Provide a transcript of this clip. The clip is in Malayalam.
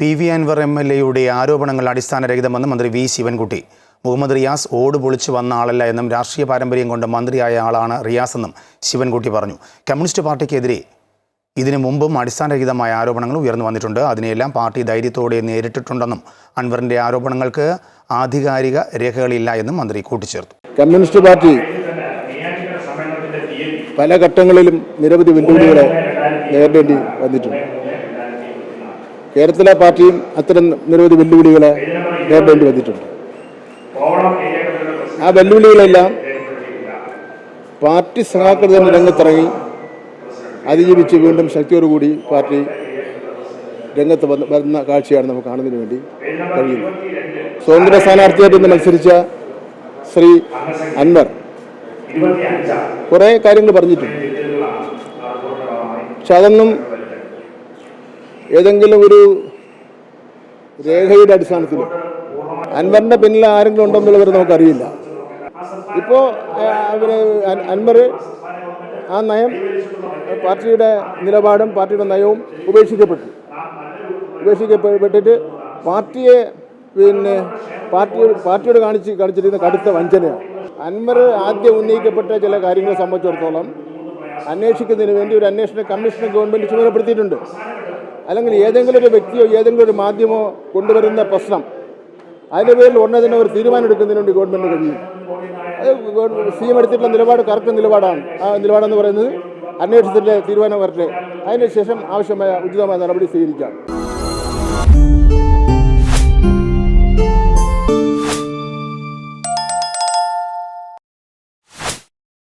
P V Anvar M L എയുടെ ആരോപണങ്ങൾ അടിസ്ഥാനരഹിതമെന്ന് മന്ത്രി വി ശിവൻകുട്ടി. മുഹമ്മദ് റിയാസ് ഓട് പൊളിച്ചു വന്ന ആളല്ല എന്നും രാഷ്ട്രീയ പാരമ്പര്യം കൊണ്ട് മന്ത്രിയായ ആളാണ് റിയാസ് എന്നും ശിവൻകുട്ടി പറഞ്ഞു. കമ്മ്യൂണിസ്റ്റ് പാർട്ടിക്കെതിരെ ഇതിനു മുമ്പും അടിസ്ഥാനരഹിതമായ ആരോപണങ്ങൾ ഉയർന്നു വന്നിട്ടുണ്ട്. അതിനെയെല്ലാം പാർട്ടി ധൈര്യത്തോടെ നേരിട്ടിട്ടുണ്ടെന്നും അൻവറിന്റെ ആരോപണങ്ങൾക്ക് ആധികാരിക രേഖകളില്ല എന്നും മന്ത്രി കൂട്ടിച്ചേർത്തു. കമ്മ്യൂണിസ്റ്റ് പാർട്ടി പല ഘട്ടങ്ങളിലും നിരവധി വെല്ലുവിളികളെ നേരിടേണ്ടി വന്നിട്ടുണ്ട്. കേരളത്തിലെ പാർട്ടിയും അത്തരം നിരവധി വെല്ലുവിളികളെ നേരിടേണ്ടി വന്നിട്ടുണ്ട്. ആ വെല്ലുവിളികളെല്ലാം പാർട്ടി സഹാക്കൾ തന്നെ രംഗത്തിറങ്ങി അതിജീവിച്ച് വീണ്ടും ശക്തിയോടുകൂടി പാർട്ടി രംഗത്ത് വന്ന് വരുന്ന കാഴ്ചയാണ് നമുക്ക് കാണുന്നതിന് വേണ്ടി കഴിയുന്നത്. സ്വതന്ത്ര സ്ഥാനാർത്ഥിയായിട്ട് ഇന്ന് മത്സരിച്ച ശ്രീ അൻവർ കുറേ കാര്യങ്ങൾ പറഞ്ഞിട്ടുണ്ട്. പക്ഷെ അതൊന്നും ഏതെങ്കിലും ഒരു രേഖയുടെ അടിസ്ഥാനത്തിൽ. അൻവറിന്റെ പിന്നിൽ ആരെങ്കിലും ഉണ്ടെന്നുള്ളവർ നമുക്കറിയില്ല. ഇപ്പോൾ അവർ അൻ- അൻവർ ആ നയം പാർട്ടിയുടെ നിലപാടും പാർട്ടിയുടെ നയവും ഉപേക്ഷിക്കപ്പെട്ടു. ഉപേക്ഷിക്കപ്പെട്ടിട്ട് പാർട്ടിയെ പിന്നെ പാർട്ടി പാർട്ടിയോട് കാണിച്ച് കാണിച്ചിരിക്കുന്ന കടുത്ത വഞ്ചനയാണ്. അൻവർ ആദ്യം ഉന്നയിക്കപ്പെട്ട ചില കാര്യങ്ങളെ സംബന്ധിച്ചിടത്തോളം അന്വേഷിക്കുന്നതിന് വേണ്ടി ഒരു അന്വേഷണ കമ്മീഷനെ ഗവൺമെന്റ് ചുമതലപ്പെടുത്തിയിട്ടുണ്ട്. അല്ലെങ്കിൽ ഏതെങ്കിലും ഒരു വ്യക്തിയോ ഏതെങ്കിലും ഒരു മാധ്യമോ കൊണ്ടുവരുന്ന പ്രശ്നം. അതിന്റെ പേരിൽ ഉടനെ തന്നെ ഒരു തീരുമാനം എടുക്കുന്നതിന് വേണ്ടി ഗവൺമെന്റ് കഴിയും. അത് സി എം എടുത്തിട്ടുള്ള നിലപാട് കറക്റ്റ് നിലപാടാണ്. ആ നിലപാടെന്ന് പറയുന്നത് അന്വേഷണത്തിന്റെ തീരുമാനം വരട്ടെ. അതിനുശേഷം ആവശ്യമായ ഉചിതമായ നടപടി സ്വീകരിക്കാം.